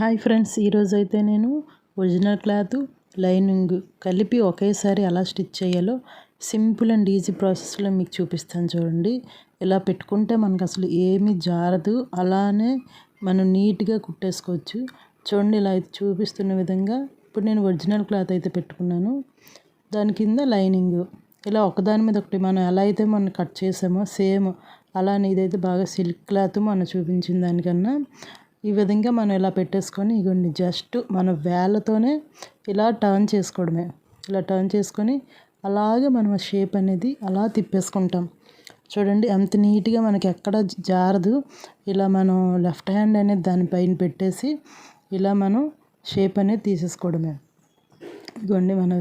Hi friends ఈరోజు అయితే నేను ఒరిజినల్ క్లాత్ లైనింగ్ కలిపి ఒకేసారి ఎలా స్టిచ్ చేయాలో సింపుల్ అండ్ ఈజీ ప్రాసెస్లో మీకు చూపిస్తాను చూడండి. ఇలా పెట్టుకుంటే మనకు అసలు ఏమీ జారదు అలానే మనం నీట్గా కుట్టేసుకోవచ్చు. చూడండి ఇలా అయితే చూపిస్తున్న విధంగా ఇప్పుడు నేను ఒరిజినల్ క్లాత్ అయితే పెట్టుకున్నాను. దాని కింద లైనింగ్ ఇలా ఒకదాని మీద ఒకటి మనం ఎలా అయితే మనం కట్ చేసామో సేమ్ అలానే ఇదైతే బాగా సిల్క్ క్లాత్ మనం చూపించిన దానికన్నా ఈ విధంగా మనం ఇలా పెట్టేసుకొని ఇగోండి జస్ట్ మన వేళ్ళతోనే ఇలా టర్న్ చేసుకోవడమే. ఇలా టర్న్ చేసుకొని అలాగే మనం షేప్ అనేది అలా తిప్పేసుకుంటాం. చూడండి అంత నీట్గా మనకి ఎక్కడ జారదు. ఇలా మనం లెఫ్ట్ హ్యాండ్ అనేది దానిపైన పెట్టేసి ఇలా మనం షేప్ అనేది తీసేసుకోవడమే. ఇదిగోండి మన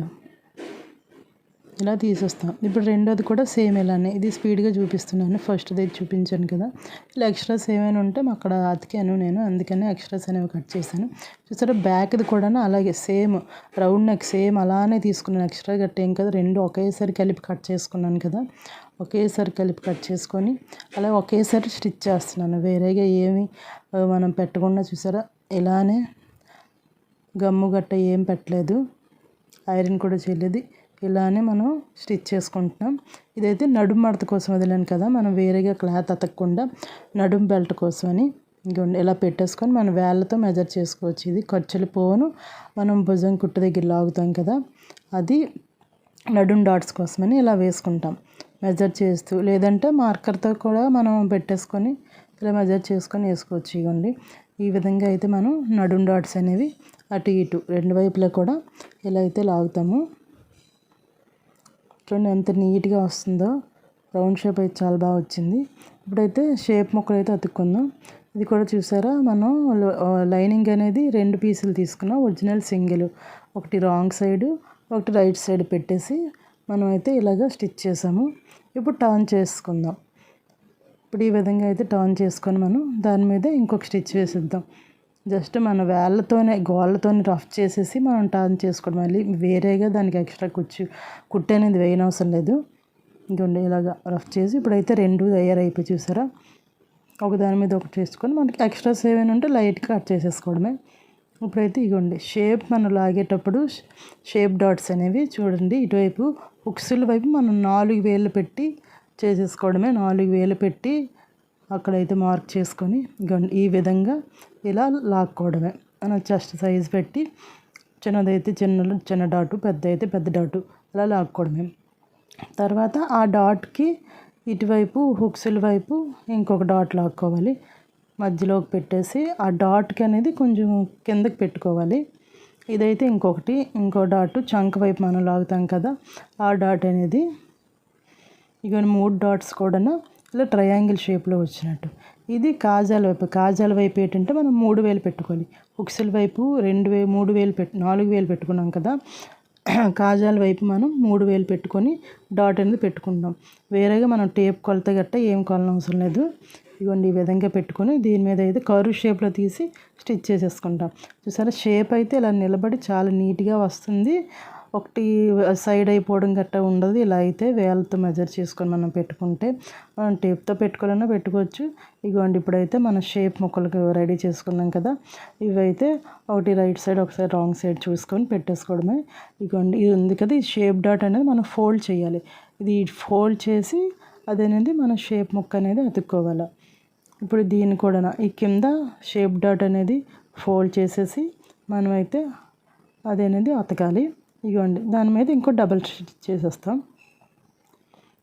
ఇలా తీసేస్తాం. ఇప్పుడు రెండోది కూడా సేమ్ ఇలానే. ఇది స్పీడ్గా చూపిస్తున్నాను. ఫస్ట్ అది చూపించాను కదా. ఇలా ఎక్స్ట్రాస్ ఏమైనా ఉంటే అక్కడ అతికాను నేను. అందుకని ఎక్స్ట్రాస్ అనేవి కట్ చేశాను. చూసారా? బ్యాక్ది కూడా అలాగే సేమ్. రౌండ్ నెక్ సేమ్ అలానే తీసుకున్నాను. ఎక్స్ట్రా కట్టేం ఏం కదా. రెండు ఒకేసారి కలిపి కట్ చేసుకున్నాను కదా. ఒకేసారి కలిపి కట్ చేసుకొని అలా ఒకేసారి స్టిచ్ చేస్తున్నాను. వేరేగా ఏమి మనం పెట్టకుండా చూసారా? ఇలానే గమ్ము గట్ట ఏం పెట్టలేదు. ఐరన్ కూడా చేయలేదు. ఇలానే మనం స్టిచ్ చేసుకుంటున్నాం. ఇదైతే నడుము మడత కోసం వదిలేను కదా మనం వేరేగా క్లాత్ అతకకుండా నడుము బెల్ట్ కోసమని ఇంకోండి ఇలా పెట్టేసుకొని మనం వేళ్ళతో మెజర్ చేసుకోవచ్చు. ఇది ఖర్చులు పోను మనం భుజం కుట్టు దగ్గర లాగుతాం కదా అది నడుం డాట్స్ కోసమని ఇలా వేసుకుంటాం. మెజర్ చేస్తూ లేదంటే మార్కర్తో కూడా మనం పెట్టేసుకొని ఇలా మెజర్ చేసుకొని వేసుకోవచ్చు. ఇవ్వండి ఈ విధంగా అయితే మనం నడుం డాట్స్ అనేవి అటు ఇటు రెండు వైపులా కూడా ఇలా అయితే లాగుతాము. చూడండి ఎంత నీట్గా వస్తుందో. రౌండ్ షేప్ అయితే చాలా బాగా వచ్చింది. ఇప్పుడైతే షేప్ మొక్కలు అయితే అతుక్కుందాం. ఇది కూడా చూసారా? మనం లైనింగ్ అనేది రెండు పీసులు తీసుకున్నాం. Original single. ఒకటి రాంగ్ సైడ్ ఒకటి రైట్ సైడ్ పెట్టేసి మనం అయితే ఇలాగ స్టిచ్ చేసాము. ఇప్పుడు టర్న్ చేసుకుందాం. ఇప్పుడు ఈ విధంగా అయితే టర్న్ చేసుకొని మనం దాని మీద ఇంకొక స్టిచ్ వేసిద్దాం. జస్ట్ మన వేళ్ళతోనే గోళ్ళతోనే రఫ్ చేసేసి మనం టర్న్ చేసుకోవడం. మళ్ళీ వేరేగా దానికి ఎక్స్ట్రా కుచ్చు కుట్టు అనేది వేయనవసరం లేదు. ఇంకొండి ఇలాగా రఫ్ చేసి ఇప్పుడైతే రెండు తయారైపోయి చూసారా? ఒక దాని మీద ఒకటి చేసుకొని మనకి ఎక్స్ట్రా సేవైనా ఉంటే లైట్గా కట్ చేసేసుకోవడమే. ఇప్పుడైతే ఇగోండి షేప్ మనం లాగేటప్పుడు షేప్ డాట్స్ అనేవి చూడండి ఇటువైపు హుక్స్ల వైపు మనం నాలుగు వేలు పెట్టి చేసేసుకోవడమే. నాలుగు వేలు పెట్టి అక్కడైతే మార్క్ చేసుకొని ఈ విధంగా ఇలా లాక్కోవడమే. మన చెస్ట్ సైజ్ పెట్టి చిన్నదైతే చిన్న చిన్న డాటు పెద్ద అయితే పెద్ద డాటు అలా లాక్కోవడమే. తర్వాత ఆ డాట్కి ఇటువైపు హుక్స్ల వైపు ఇంకొక డాట్ లాక్కోవాలి. మధ్యలోకి పెట్టేసి ఆ డాట్కి అనేది కొంచెం కిందకి పెట్టుకోవాలి. ఇదైతే ఇంకొకటి ఇంకో డాట్ చంక వైపు మనం లాగుతాం కదా ఆ డాట్ అనేది. ఇక మూడు డాట్స్ కూడా ఇలా ట్రయాంగిల్ షేప్లో వచ్చినట్టు. ఇది కాజాల వైపు. కాజాల వైపు ఏంటంటే మనం మూడు వేలు పెట్టుకోవాలి. ఉక్సల వైపు రెండు వే మూడు వేలు పెట్టు నాలుగు వేలు పెట్టుకున్నాం కదా. కాజాల వైపు మనం మూడు వేలు పెట్టుకొని డాట్ అనేది పెట్టుకుంటాం. వేరేగా మనం టేప్ కొలత గట్ట ఏం కొలన అవసరం లేదు. ఇదిగోండి ఈ విధంగా పెట్టుకొని దీని మీద అయితే కరు షేప్లో తీసి స్టిచ్ చేసేసుకుంటాం. చూసారా? షేప్ అయితే ఇలా నిలబడి చాలా నీట్గా వస్తుంది. ఒకటి సైడ్ అయిపోవడం గట్టా ఉండదు. ఇలా అయితే వేలతో మెజర్ చేసుకొని మనం పెట్టుకుంటే మనం టేప్తో పెట్టుకోవాలన్నా పెట్టుకోవచ్చు. ఇగోండి ఇప్పుడైతే మన షేప్ ముక్కలకు రెడీ చేసుకున్నాం కదా. ఇవైతే ఒకటి రైట్ సైడ్ ఒకసారి రాంగ్ సైడ్ చూసుకొని పెట్టేసుకోవడమే. ఇగోండి ఇది ఉంది కదా ఈ షేప్ డాట్ అనేది మనం ఫోల్డ్ చేయాలి. ఇది ఫోల్డ్ చేసి అదనేది మన షేప్ ముక్క అనేది అతుక్కోవాలి. ఇప్పుడు దీన్ని కూడా ఈ కింద షేప్ డాట్ అనేది ఫోల్డ్ చేసేసి మనమైతే అదనేది అతకాలి. ఇదిగోండి దాని మీద ఇంకో డబల్ స్టిచ్ చేసేస్తాం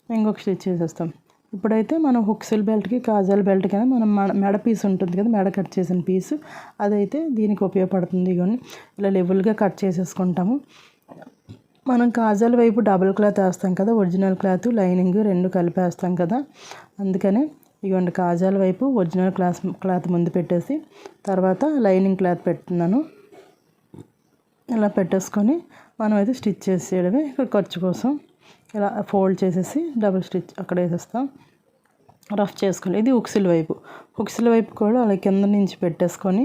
ఇంకొక స్టిచ్ చేసేస్తాం. ఇప్పుడైతే మనం హుక్సిల్ బెల్ట్కి కాజాల్ బెల్ట్ కానీ మనం మెడ పీస్ ఉంటుంది కదా మెడ కట్ చేసిన పీసు అదైతే దీనికి ఉపయోగపడుతుంది ఇవన్నీ ఇలా లెవెల్గా కట్ చేసేసుకుంటాము. మనం కాజాల వైపు డబుల్ క్లాత్ వేస్తాం కదా ఒరిజినల్ క్లాత్ లైనింగ్ రెండు కలిపేస్తాం కదా. అందుకనే ఇవ్వండి కాజాల వైపు ఒరిజినల్ క్లాత్ క్లాత్ ముందు పెట్టేసి తర్వాత లైనింగ్ క్లాత్ పెడుతున్నాను ఇలా పెట్టేసుకొని మనం అయితే స్టిచ్ చేసేయడమే ఇక్కడ ఖర్చు కోసం. ఇలా ఫోల్డ్ చేసేసి డబుల్ స్టిచ్ అక్కడ వేసేస్తాం. రఫ్ చేసుకోవాలి. ఇది ఉక్సిల్ వైపు. ఉక్సిల్ వైపు కూడా అలా కింద నుంచి పెట్టేసుకొని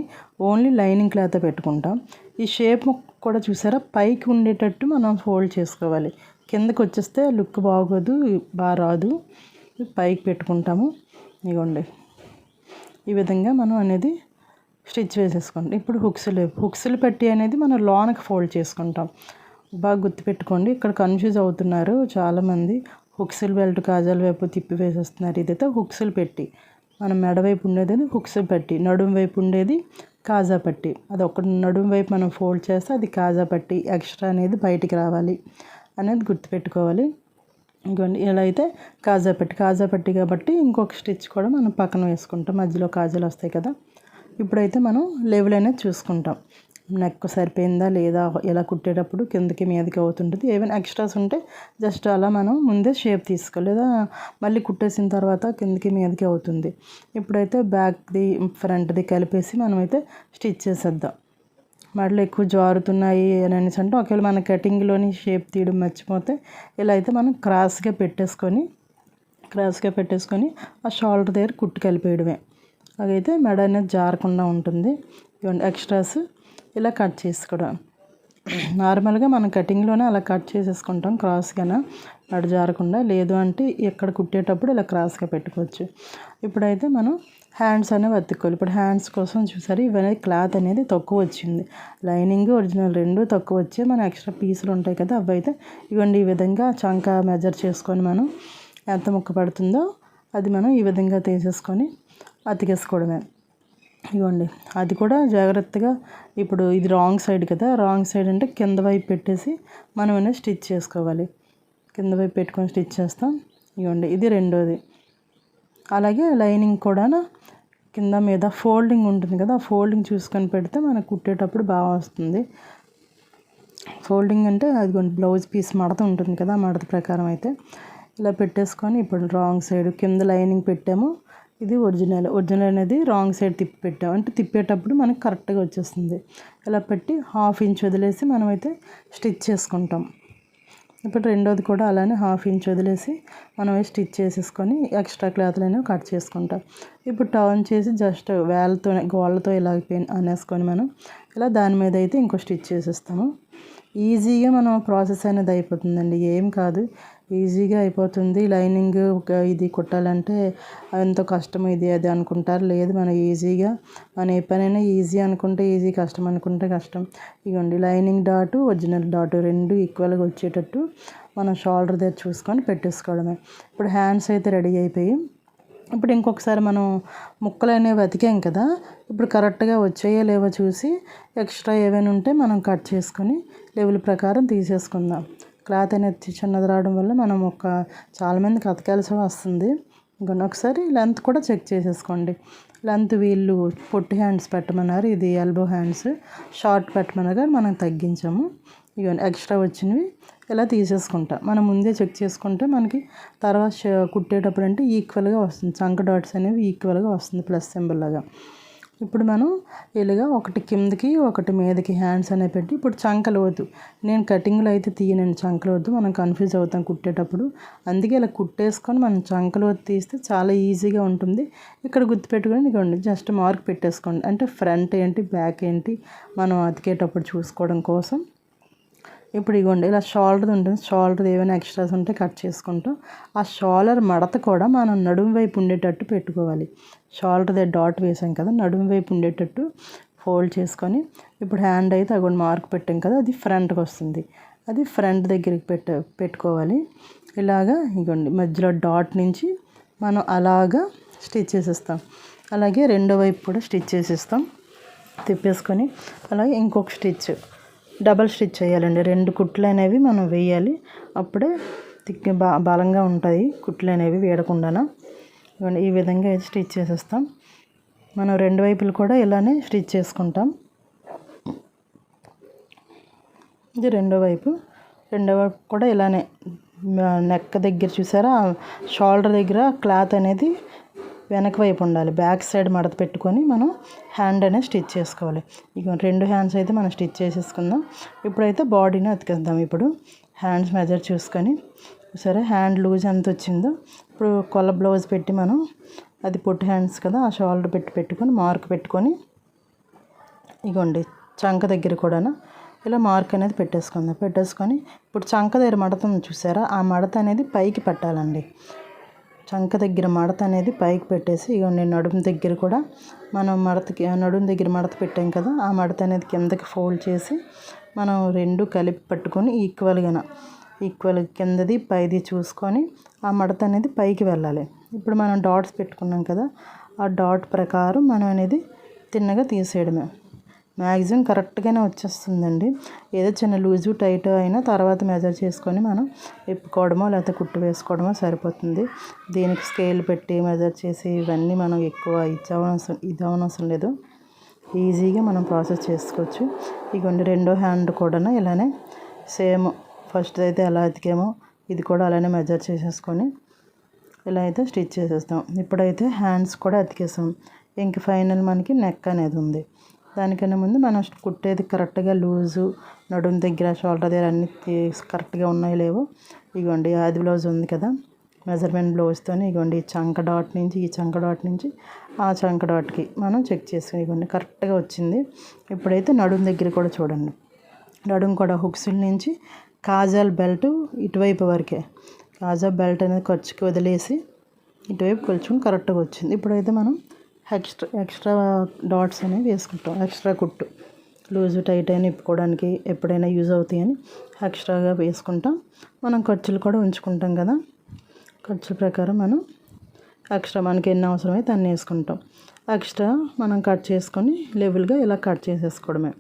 ఓన్లీ లైనింగ్ క్లాత్ పెట్టుకుంటాం. ఈ షేప్ కూడా చూసారా? పైకి ఉండేటట్టు మనం ఫోల్డ్ చేసుకోవాలి. కిందకు వచ్చేస్తే లుక్ బాగోదు బాగా రాదు. పైకి పెట్టుకుంటాము. ఇవ్వండి ఈ విధంగా మనం అనేది స్టిచ్ వేసేసుకోండి. ఇప్పుడు హుక్స్లు హుక్స్లు పెట్టి అనేది మనం లోనకి ఫోల్డ్ చేసుకుంటాం. బాగా గుర్తుపెట్టుకోండి ఇక్కడ కన్ఫ్యూజ్ అవుతున్నారు చాలామంది హుక్స్లు బెల్ట్ కాజాల వైపు తిప్పి వేసేస్తున్నారు. ఇదైతే హుక్స్లు పెట్టి. మనం మెడ వైపు ఉండేది హుక్స్ పెట్టి. నడుము వైపు ఉండేది కాజా పట్టి. అది ఒక నడుము వైపు మనం ఫోల్డ్ చేస్తే అది కాజా పట్టి ఎక్స్ట్రా అనేది బయటికి రావాలి అనేది గుర్తుపెట్టుకోవాలి ఇంకోండి ఇలా అయితే కాజా పట్టి. కాజా పట్టి కాబట్టి ఇంకొక స్టిచ్ కూడా మనం పక్కన వేసుకుంటాం. మధ్యలో కాజాలు వస్తాయి కదా. ఇప్పుడైతే మనం లెవెల్ అనేది చూసుకుంటాం. నెక్ సరిపోయిందా లేదా? ఇలా కుట్టేటప్పుడు కిందకి మీదకి అవుతుంటుంది? ఏమైనా ఎక్స్ట్రాస్ ఉంటే జస్ట్ అలా మనం ముందే షేప్ తీసుకో లేదా మళ్ళీ కుట్టేసిన తర్వాత కిందకి మీదకి అవుతుంది. ఇప్పుడైతే బ్యాక్ది ఫ్రంట్ది కలిపేసి మనమైతే స్టిచ్ చేసేద్దాం. మళ్ళీ ఎక్కువ జారుతున్నాయి అని అనేసి అంటే ఒకవేళ మన కటింగ్లోని షేప్ తీయడం మర్చిపోతే ఇలా అయితే మనం క్రాస్గా పెట్టేసుకొని క్రాస్గా పెట్టేసుకొని ఆ షోల్డర్ దగ్గర కుట్టు కలిపేయడమే. అలాగైతే మెడ అనేది జారకుండా ఉంటుంది. ఇవ్వండి ఎక్స్ట్రాస్ ఇలా కట్ చేసుకోవడం నార్మల్గా మనం కటింగ్లోనే అలా కట్ చేసేసుకుంటాం క్రాస్గానే. మెడ జారకుండా లేదు అంటే ఎక్కడ కుట్టేటప్పుడు ఇలా క్రాస్గా పెట్టుకోవచ్చు. ఇప్పుడైతే మనం హ్యాండ్స్ అనేవి అతుక్కోవాలి. ఇప్పుడు హ్యాండ్స్ కోసం చూసారు ఇవన్నీ క్లాత్ అనేది తక్కువ వచ్చింది. లైనింగ్ ఒరిజినల్ రెండు తక్కువ వచ్చి మన ఎక్స్ట్రా పీసులు ఉంటాయి కదా అవి అయితే ఇవ్వండి ఈ విధంగా చంక మెజర్ చేసుకొని మనం ఎంత ముక్క పడుతుందో అది మనం ఈ విధంగా తీసేసుకొని అతికేసుకోవడమే. ఇవ్వండి అది కూడా జాగ్రత్తగా ఇప్పుడు ఇది రాంగ్ సైడ్ కదా రాంగ్ సైడ్ అంటే కింద వైపు పెట్టేసి మనం అనేది స్టిచ్ చేసుకోవాలి. కింద వైపు పెట్టుకొని స్టిచ్ చేస్తాం. ఇవ్వండి ఇది రెండోది. అలాగే లైనింగ్ కూడా కింద మీద ఫోల్డింగ్ ఉంటుంది కదా ఆ ఫోల్డింగ్ చూసుకొని పెడితే మనకు కుట్టేటప్పుడు బాగా వస్తుంది. ఫోల్డింగ్ అంటే అది బ్లౌజ్ పీస్ మడత ఉంటుంది కదా మడత ప్రకారం అయితే. ఇలా పెట్టేసుకొని ఇప్పుడు రాంగ్ సైడ్ కింద లైనింగ్ పెట్టాము. ఇది ఒరిజినల్. ఒరిజినల్ అనేది రాంగ్ సైడ్ తిప్పి పెట్టాం. అంటే తిప్పేటప్పుడు మనకి కరెక్ట్గా వచ్చేస్తుంది. ఇలా పెట్టి హాఫ్ ఇంచ్ వదిలేసి మనమైతే స్టిచ్ చేసుకుంటాం. ఇప్పుడు రెండోది కూడా అలానే హాఫ్ ఇంచ్ వదిలేసి మనం స్టిచ్ చేసేసుకొని ఎక్స్ట్రా క్లాత్లు అనేవి కట్ చేసుకుంటాం. ఇప్పుడు టర్న్ చేసి జస్ట్ వేలతోనే గోళ్ళతో ఇలా అనేసుకొని మనం ఇలా దాని మీద అయితే ఇంకో స్టిచ్ చేసేస్తాము. ఈజీగా మనం ప్రాసెస్ అనేది అయిపోతుందండి. ఏం కాదు. ఈజీగా అయిపోతుంది. లైనింగ్ ఒక ఇది కుట్టాలంటే ఎంతో కష్టం ఇది అది అనుకుంటారు. లేదు మనం ఈజీగా మనం ఏ పనైనా ఈజీ అనుకుంటే ఈజీ కష్టం అనుకుంటే కష్టం. ఇగోండి లైనింగ్ డాటు ఒరిజినల్ డాటు రెండు ఈక్వల్గా వచ్చేటట్టు మనం షోల్డర్ దగ్గర చూసుకొని పెట్టేసుకోవడమే. ఇప్పుడు హ్యాండ్స్ అయితే రెడీ అయిపోయి ఇప్పుడు ఇంకొకసారి మనం ముక్కలు అనేవి వెతికాం కదా ఇప్పుడు కరెక్ట్గా వచ్చాయో లేవో చూసి ఎక్స్ట్రా ఏవైనా ఉంటే మనం కట్ చేసుకొని లెవెల్ ప్రకారం తీసేసుకుందాం. క్లాత్ అనేది చిన్నది రావడం వల్ల మనం ఒక చాలామందికి అతకాల్సి వస్తుంది. ఇంకా ఒకసారి లెంత్ కూడా చెక్ చేసేసుకోండి. లెంత్ వీళ్ళు పొట్టి హ్యాండ్స్ పెట్టమన్నారు ఇది ఎల్బో హ్యాండ్స్. షార్ట్ పెట్టమనగా మనం తగ్గించాము. ఇవన్నీ ఎక్స్ట్రా వచ్చినవి ఇలా తీసేసుకుంటా. మనం ముందే చెక్ చేసుకుంటే మనకి తర్వాత కుట్టేటప్పుడు అంటే ఈక్వల్గా వస్తుంది. చంక డాట్స్ అనేవి ఈక్వల్గా వస్తుంది ప్లస్ సింబల్ లాగా. ఇప్పుడు మనం ఇలాగా ఒకటి కిందకి ఒకటి మీదకి హ్యాండ్స్ అనేవి పెట్టి ఇప్పుడు చంకలు వద్దు. నేను కటింగ్లో అయితే తీయనండి చంకలు వద్దు. మనం కన్ఫ్యూజ్ అవుతాం కుట్టేటప్పుడు. అందుకే ఇలా కుట్టేసుకొని మనం చంకలు వద్దు తీస్తే చాలా ఈజీగా ఉంటుంది. ఇక్కడ గుర్తుపెట్టుకొని ఇదిగోండి జస్ట్ మార్క్ పెట్టేసుకోండి. అంటే ఫ్రంట్ ఏంటి బ్యాక్ ఏంటి మనం అతికేటప్పుడు చూసుకోవడం కోసం. ఇప్పుడు ఇగోండి ఇలా షోల్డర్ ఉంటుంది. షోల్డర్ ఏమైనా ఎక్స్ట్రాస్ ఉంటే కట్ చేసుకుంటాం ఆ షోల్డర్ మడత కూడా మనం నడుము వైపు ఉండేటట్టు పెట్టుకోవాలి. షోల్డర్ దగ్గర డాట్ వేసాం కదా నడుము వైపు ఉండేటట్టు ఫోల్డ్ చేసుకొని ఇప్పుడు హ్యాండ్ అయితే అగోండి మార్క్ పెట్టాం కదా అది ఫ్రంట్కి వస్తుంది. అది ఫ్రంట్ దగ్గరికి పెట్ట పెట్టుకోవాలి. ఇలాగా ఇగోండి మధ్యలో డాట్ నుంచి మనం అలాగా స్టిచ్ చేసేస్తాం. అలాగే రెండో వైపు కూడా స్టిచ్ చేసేస్తాం. తిప్పేసుకొని అలాగే ఇంకొక స్టిచ్. డబల్ స్టిచ్ చేయాలండి. రెండు కుట్లు అనేవి మనం వేయాలి. అప్పుడే తిక్ బా బలంగా ఉంటాయి కుట్లు అనేవి వేయకుండా ఈ విధంగా అయితే స్టిచ్ చేసేస్తాం. మనం రెండు వైపులు కూడా ఇలానే స్టిచ్ చేసుకుంటాం. ఇది రెండో వైపు. రెండో వైపు కూడా ఇలానే నెక్ దగ్గర చూసారా? షోల్డర్ దగ్గర క్లాత్ అనేది వెనక వైపు ఉండాలి. బ్యాక్ సైడ్ మడత పెట్టుకొని మనం హ్యాండ్ అనేది స్టిచ్ చేసుకోవాలి. ఇక రెండు హ్యాండ్స్ అయితే మనం స్టిచ్ చేసేసుకుందాం. ఇప్పుడైతే బాడీని అతికేద్దాం. ఇప్పుడు హ్యాండ్స్ మెజర్ చూసుకొని సరే హ్యాండ్ లూజ్ ఎంత వచ్చిందో ఇప్పుడు కొల్ల బ్లౌజ్ పెట్టి మనం అది పొట్టి హ్యాండ్స్ కదా ఆ షోల్డర్ పెట్టి పెట్టుకొని మార్క్ పెట్టుకొని ఇగోండి చంక దగ్గర కూడా ఇలా మార్క్ అనేది పెట్టేసుకుందాం. పెట్టేసుకొని ఇప్పుడు చంక దగ్గర మడత చూసారా? ఆ మడత అనేది పైకి పెట్టాలండి. చంక దగ్గర మడత అనేది పైకి పెట్టేసి ఇగోండి నడుము దగ్గర కూడా మనం మడతకి నడుము దగ్గర మడత పెట్టాం కదా ఆ మడత అనేది కిందకి ఫోల్డ్ చేసి మనం రెండు కలిపి పట్టుకొని ఈక్వల్గా ఈక్వల్ కిందది పైది చూసుకొని ఆ మడత అనేది పైకి వెళ్ళాలి. ఇప్పుడు మనం డాట్స్ పెట్టుకున్నాం కదా ఆ డాట్ ప్రకారం మనం అనేది తిన్నగా తీసేయడమే. మ్యాక్సిమం కరెక్ట్గానే వచ్చేస్తుందండి. ఏదో చిన్న లూజు టైట్ అయినా తర్వాత మెజర్ చేసుకొని మనం విప్పుకోవడమో లేకపోతే కుట్టు వేసుకోవడమో సరిపోతుంది. దీనికి స్కేల్ పెట్టి మెజర్ చేసి ఇవన్నీ మనం ఎక్కువ ఇచ్చవనవసరం ఇది లేదు. ఈజీగా మనం ప్రాసెస్ చేసుకోవచ్చు. ఇగోండి రెండో హ్యాండ్ కూడా ఇలానే సేమ్ ఫస్ట్ అయితే ఎలా అతికేమో ఇది కూడా అలానే మెజర్ చేసేసుకొని ఇలా అయితే స్టిచ్ చేసేస్తాం. ఇప్పుడైతే హ్యాండ్స్ కూడా అతికేసాం. ఇంక ఫైనల్ మనకి నెక్ అనేది ఉంది. దానికన్నా ముందు మనం కుట్టేది కరెక్ట్గా లూజు నడుము దగ్గర షోల్డర్ దగ్గర అన్ని కరెక్ట్గా ఉన్నాయి లేవో. ఇగోండి ఆది బ్లౌజ్ ఉంది కదా మెజర్మెంట్ బ్లౌజ్తోనే ఇగోండి ఈ చంక డాట్ నుంచి ఈ చంక డాట్ నుంచి ఆ చంక డాట్కి మనం చెక్ చేసుకుని ఇగోండి కరెక్ట్గా వచ్చింది. ఇప్పుడైతే నడుము దగ్గర కూడా చూడండి. నడుము కూడా హుక్స్ల నుంచి కాజాల్ బెల్ట్ ఇటువైపు వరకే. కాజా బెల్ట్ అనేది ఖర్చుకి వదిలేసి ఇటువైపు కొలుచుకుని కరెక్ట్గా వచ్చింది. ఇప్పుడైతే మనం ఎక్స్ట్రా ఎక్స్ట్రా డాట్స్ అనేవి వేసుకుంటాం. ఎక్స్ట్రా కుట్టు. లూజ్ టైట్ అయినా ఇప్పుకోవడానికి ఎప్పుడైనా యూజ్ అవుతాయని ఎక్స్ట్రాగా వేసుకుంటాం. మనం ఖర్చులు కూడా ఉంచుకుంటాం కదా. ఖర్చుల ప్రకారం మనం ఎక్స్ట్రా మనకి ఎన్ని అవసరమైతే అన్నీ వేసుకుంటాం. ఎక్స్ట్రా మనం కట్ చేసుకొని లెవెల్గా ఇలా కట్ చేసేసుకోవడమే.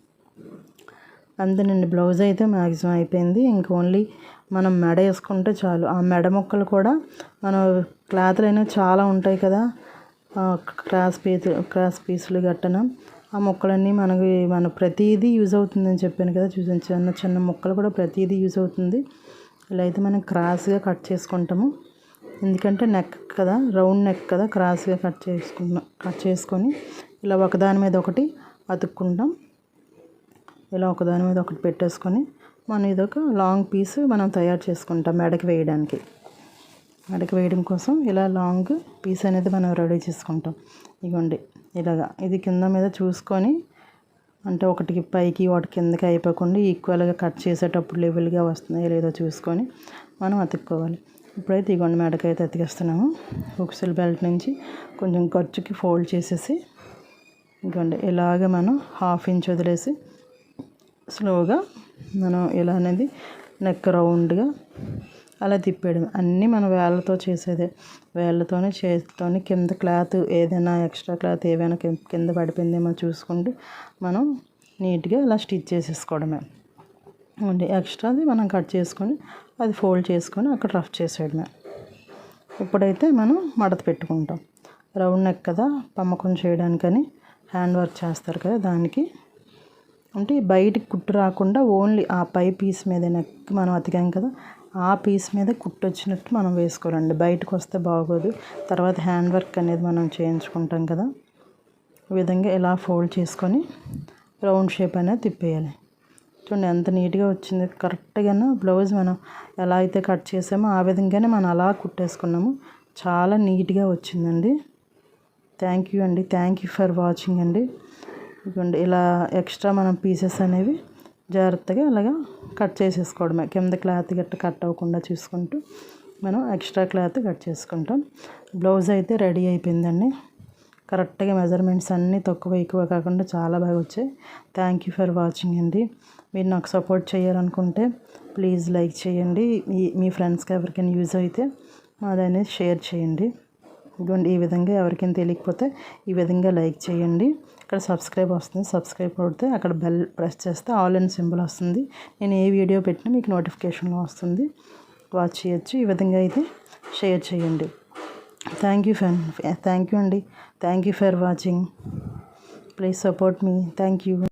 అంతేనండి బ్లౌజ్ అయితే మ్యాక్సిమం అయిపోయింది. ఇంక ఓన్లీ మనం మెడ వేసుకుంటే చాలు. ఆ మెడ ముక్కలు కూడా మనం క్లాత్లు అయినా చాలా ఉంటాయి కదా. క్రాస్ పీస్ క్రాస్ పీసులు గట్టన. ఆ మొక్కలన్నీ మనకి మన ప్రతిదీ యూజ్ అవుతుందని చెప్పాను కదా చూసిన. చిన్న చిన్న మొక్కలు కూడా ప్రతిదీ యూజ్ అవుతుంది. ఇలా అయితే మనం క్రాస్గా కట్ చేసుకుంటాము. ఎందుకంటే నెక్ కదా రౌండ్ నెక్ కదా క్రాస్గా కట్ చేసుకున్నాం కట్ చేసుకొని ఇలా ఒకదాని మీద ఒకటి అతుక్కుంటాం. ఇలా ఒకదాని మీద ఒకటి పెట్టేసుకొని మనం ఇదొక లాంగ్ పీస్ మనం తయారు చేసుకుంటాం మెడకి వేయడానికి. వేయడం కోసం ఇలా లాంగ్ పీస్ అనేది మనం రెడీ చేసుకుంటాం. ఇగోండి ఇలాగా. ఇది కింద మీద చూసుకొని అంటే ఒకటికి పైకి వాటి కిందకి అయిపోకుండా ఈక్వల్గా కట్ చేసేటప్పుడు లెవెల్గా వస్తున్నాయో లేదో చూసుకొని మనం అతుక్కోవాలి. ఇప్పుడైతే ఇగోండి మెడకైతే అతికిస్తున్నాము. ఉక్సుల బెల్ట్ నుంచి కొంచెం ఖర్చుకి ఫోల్డ్ చేసేసి ఇగోండి ఇలాగ మనం హాఫ్ ఇంచ్ వదిలేసి స్లోగా మనం ఇలా అనేది నెక్ రౌండ్గా అలా తిప్పేయడం అన్నీ మనం వేళ్ళతో చేసేదే. వేళ్ళతోనే చేతితోనే కింద క్లాత్ ఏదైనా ఎక్స్ట్రా క్లాత్ ఏవైనా కింద పడిపోయిందేమో చూసుకుంటూ మనం నీట్గా ఇలా స్టిచ్ చేసేసుకోవడమే. అంటే ఎక్స్ట్రాది మనం కట్ చేసుకొని అది ఫోల్డ్ చేసుకొని అక్కడ రఫ్ చేసేయడమే. ఇప్పుడైతే మనం మడత పెట్టుకుంటాం. రౌండ్ నెక్ కదా పమ్మకం చేయడానికని హ్యాండ్ వర్క్ చేస్తారు కదా దానికి. అంటే బయటికి కుట్టు రాకుండా ఓన్లీ ఆ పై పీస్ మీద నెక్ మనం అతికాం కదా ఆ పీస్ మీద కుట్టు వచ్చినట్టు మనం వేసుకోవాలండి. బయటకు వస్తే బాగోదు. తర్వాత హ్యాండ్ వర్క్ అనేది మనం చేయించుకుంటాం కదా. ఈ విధంగా ఇలా ఫోల్డ్ చేసుకొని రౌండ్ షేప్ అనేది తిప్పేయాలి. చూడండి ఎంత నీట్గా వచ్చింది. కరెక్ట్గానే బ్లౌజ్ మనం ఎలా అయితే కట్ చేసామో ఆ విధంగానే మనం అలా కుట్టేసుకున్నాము. చాలా నీట్గా వచ్చిందండి. థ్యాంక్ యూ అండి. థ్యాంక్ యూ ఫర్ వాచింగ్ అండి. ఇలా ఎక్స్ట్రా మనం పీసెస్ అనేవి జాగ్రత్తగా అలాగా కట్ చేసేసుకోవడమే. కింద క్లాత్ గట్ట కట్ అవ్వకుండా చూసుకుంటూ మనం ఎక్స్ట్రా క్లాత్ కట్ చేసుకుంటాం. బ్లౌజ్ అయితే రెడీ అయిపోయిందండి. కరెక్ట్గా మెజర్మెంట్స్ అన్నీ తక్కువ ఎక్కువ కాకుండా చాలా బాగా వచ్చాయి. థ్యాంక్ యూ ఫర్ వాచింగ్ అండి. మీరు నాకు సపోర్ట్ చేయాలనుకుంటే ప్లీజ్ లైక్ చేయండి. మీ మీ ఫ్రెండ్స్కి ఎవరికైనా యూజ్ అయితే మాదనేది షేర్ చేయండి. ఇదిగోండి ఈ విధంగా ఎవరికైనా తెలియకపోతే ఈ విధంగా లైక్ చేయండి. ఇక్కడ సబ్స్క్రైబ్ వస్తుంది సబ్స్క్రైబ్ కొడితే అక్కడ బెల్ ప్రెస్ చేస్తే ఆల్ అండ్ సింబల్ వస్తుంది. నేను ఏ వీడియో పెట్టినా మీకు నోటిఫికేషన్లో వస్తుంది. వాచ్ చేయొచ్చు. ఈ విధంగా అయితే షేర్ చేయండి. Thank you fan thank you అండి. Thank you for watching. Please support me. Thank you.